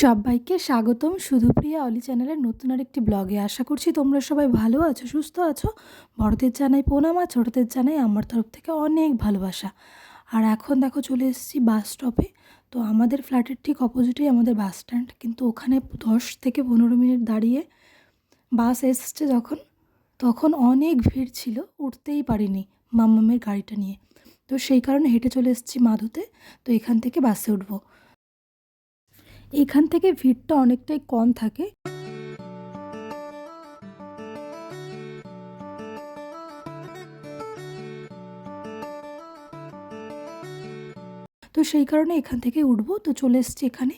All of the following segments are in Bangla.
সবাইকে স্বাগতম। সুধুপ্রিয়া অলি চ্যানেলের নতুন আর একটি ব্লগে। আশা করছি তোমরা সবাই ভালো আছো, সুস্থ আছো। বড়দের জানাই প্রণাম আর ছোটদের জানাই আমার তরফ থেকে অনেক ভালোবাসা। আর এখন দেখো চলে এসেছি বাস স্টপে। তো আমাদের ফ্ল্যাটের ঠিক অপোজিটেই আমাদের বাস স্ট্যান্ড। কিন্তু ওখানে দশ থেকে পনেরো মিনিট দাঁড়িয়ে বাস এসছে যখন। তখন অনেক ভিড় ছিল, উঠতেই পারিনি মাম্মামের গাড়িটা নিয়ে। তো সেই কারণে হেঁটে চলে এসেছি মাধুতে। তো এখান থেকে বাসে উঠবো। এখান থেকে ভিড়টা অনেকটাই কম থাকে। তো সেই কারণে এখান থেকে উঠবো, তো চলে এসছি এখানে।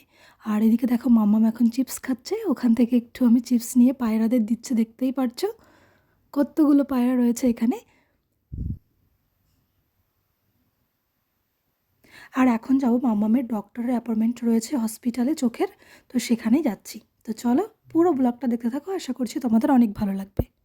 আর এদিকে দেখো মাম্মাম এখন চিপস খাচ্ছে, ওখান থেকে একটু আমি চিপস নিয়ে পায়রাদের দিচ্ছে, দেখতেই পারছ। কতগুলো পায়রা রয়েছে এখানে। আর এখন যাব মাম্মামের ডক্টরের অ্যাপয়েন্টমেন্ট রয়েছে হসপিটালে চোখের, তো সেখানেই যাচ্ছি। তো চলো পুরো ব্লগটা দেখতে থাকো, আশা করছি তোমাদের অনেক ভালো লাগবে।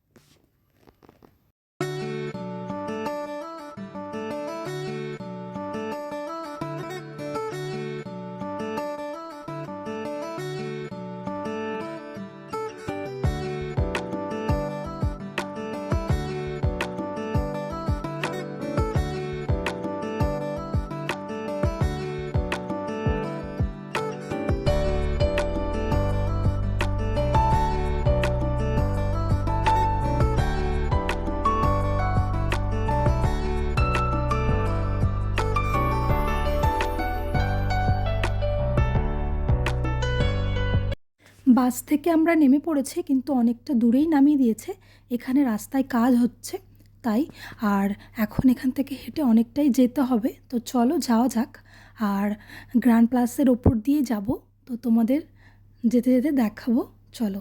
বাস থেকে আমরা নেমে পড়েছি, কিন্তু অনেকটা দূরেই নামিয়ে দিয়েছে। এখানে রাস্তায় কাজ হচ্ছে, তাই। আর এখন এখান থেকে হেঁটে অনেকটাই যেতে হবে। তো চলো যাওয়া যাক। আর গ্র্যান্ড প্লাসের ওপর দিয়ে যাব। তো তোমাদের যেতে যেতে দেখাবো। চলো,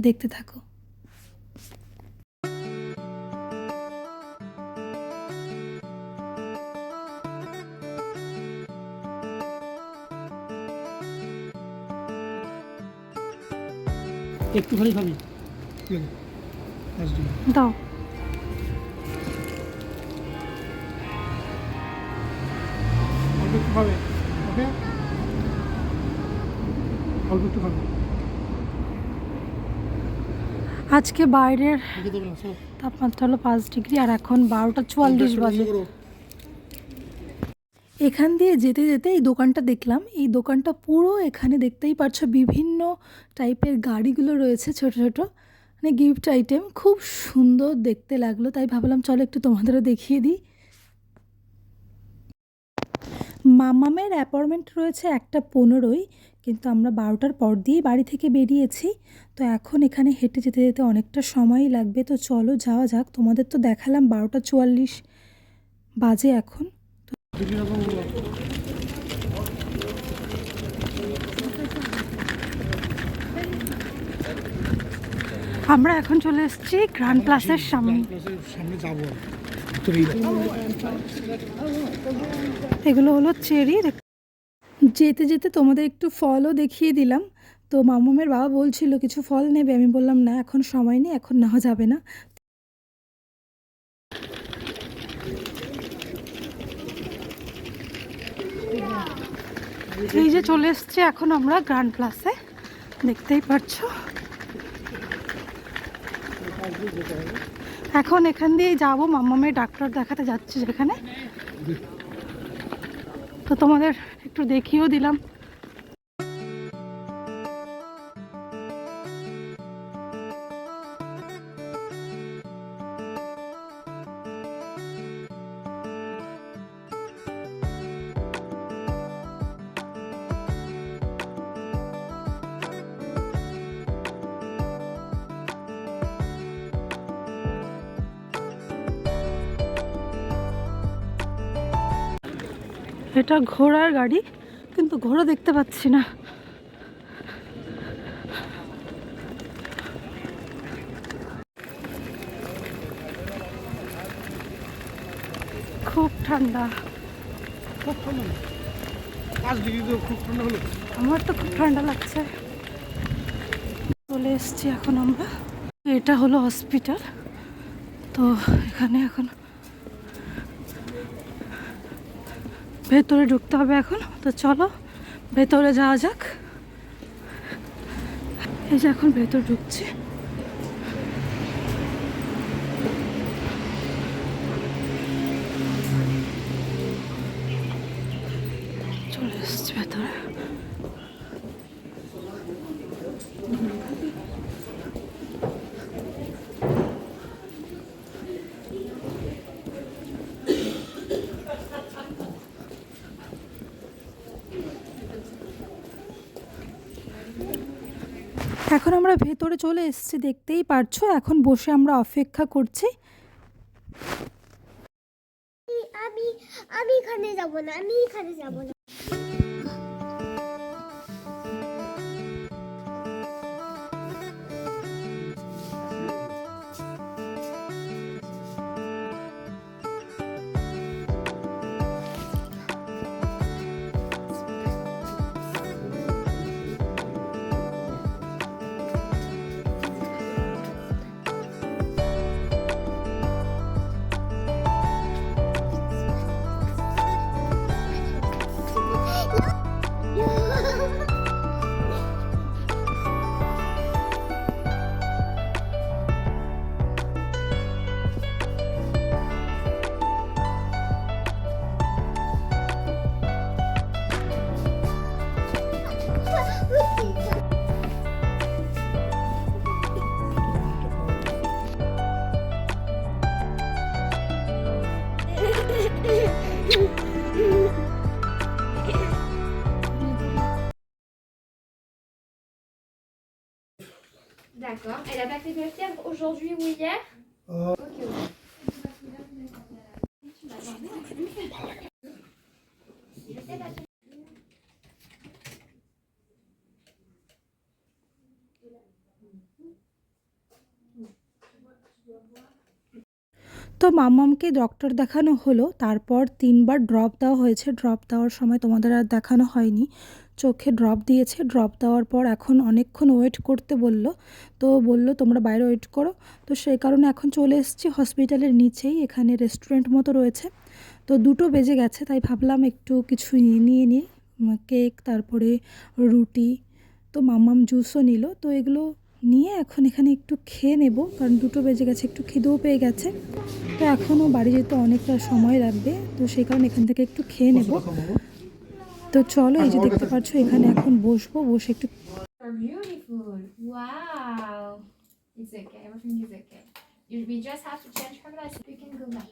দেখতে থাকো। একটুখানি খাবি। দাও। অল্প একটু খাবে ওকে? অল্প একটু খাবে। আজকে বাইরের তাপমাত্রা হলো পাঁচ ডিগ্রি আর এখন বারোটা চুয়াল্লিশ বাজে। এখান দিয়ে যেতে যেতে এই দোকানটা দেখলাম। এই দোকানটা পুরো এখানে দেখতেই পারছ বিভিন্ন টাইপের গাড়িগুলো রয়েছে ছোট ছোট। মানে গিফট আইটেম। খুব সুন্দর দেখতে লাগল। তাই ভাবলাম, চলো একটু তোমাদেরও দেখিয়ে দিই। মামামের অ্যাপয়েন্টমেন্ট রয়েছে একটা পনেরোই, কিন্তু আমরা বারোটার পর দিয়েই বাড়ি থেকে বেরিয়েছি। তো এখন এখানে হেঁটে যেতে যেতে অনেকটা সময়ই লাগবে। তো চলো যাওয়া যাক। তোমাদের তো দেখালাম বারোটা চুয়াল্লিশ বাজে এখন। আমরা এখন চলে এসেছি গ্র্যান্ড প্লাসের সামনে। এগুলো হলো চেরি। যেতে যেতে তোমাদের একটু ফলও দেখিয়ে দিলাম। তো মামুমের বাবা বলছিল কিছু ফল নেবে? আমি বললাম না এখন সময় নেই এখন নেওয়া যাবে না। এই যে চলে এসছে এখন আমরা গ্র্যান্ড প্লাসে দেখতেই পাচ্ছ এখন এখান দিয়ে যাব। মাম্মামের ডাক্তার দেখাতে যাচ্ছে যেখানে। তো তোমাদের একটু দেখিয়েও দিলাম। এটা ঘোড়ার গাড়ি, কিন্তু ঘোড়া দেখতে পাচ্ছি না। খুব ঠান্ডা। খুব আমার তো খুব ঠান্ডা লাগছে। চলে এসছি এখন আমরা। এটা হলো হসপিটাল। তো এখানে এখন ভেতরে ঢুকতে হবে এখন। তো চলো, ভেতরে যাওয়া যাক। এই যে এখন ভেতর ঢুকছে। চলে এসছি ভেতরে। এখন আমরা ভেতরে চলে এসেছি, দেখতেই পারছ? এখন বসে আমরা অপেক্ষা করছি। আমি আমি এখানে যাব না, আমি এখানে যাব না। D'accord. Elle a pas fait de fièvre aujourd'hui ou hier Ok, ok. তো মামামকে ডক্টর দেখানো হলো তারপর তিনবার ড্রপ দেওয়া হয়েছে ড্রপ দেওয়ার সময় তোমাদের আর দেখানো হয়নি চোখে ড্রপ দিয়েছে ড্রপ দেওয়ার পর এখন অনেকক্ষণ ওয়েট করতে বলল। তো বলল, তোমরা বাইরে ওয়েট করো। তো সেই কারণে এখন চলে এসেছি হসপিটালের নিচেই, এখানে রেস্টুরেন্ট মতো রয়েছে। তো দুটো বেজে গেছে, তাই ভাবলাম একটু কিছু নিয়ে নিয়ে কেক তারপরে রুটি। তো মামাম জুসও নিল। তো এগুলো নিয়ে এখন এখানে একটু খেয়ে নেব, কারণ দুটো বেজে গেছে, একটু খিদেও পেয়ে গেছে। তো এখনও বাড়ি যেতে অনেকটা সময় লাগবে, তো সেই কারণে এখান থেকে একটু খেয়ে নেব। তো চলো এই যে দেখতে পাচ্ছ এখানে এখন বসবো বসে একটু beautiful. Wow. It's okay. Everything is okay. You, we just have to change her glasses. You can go back.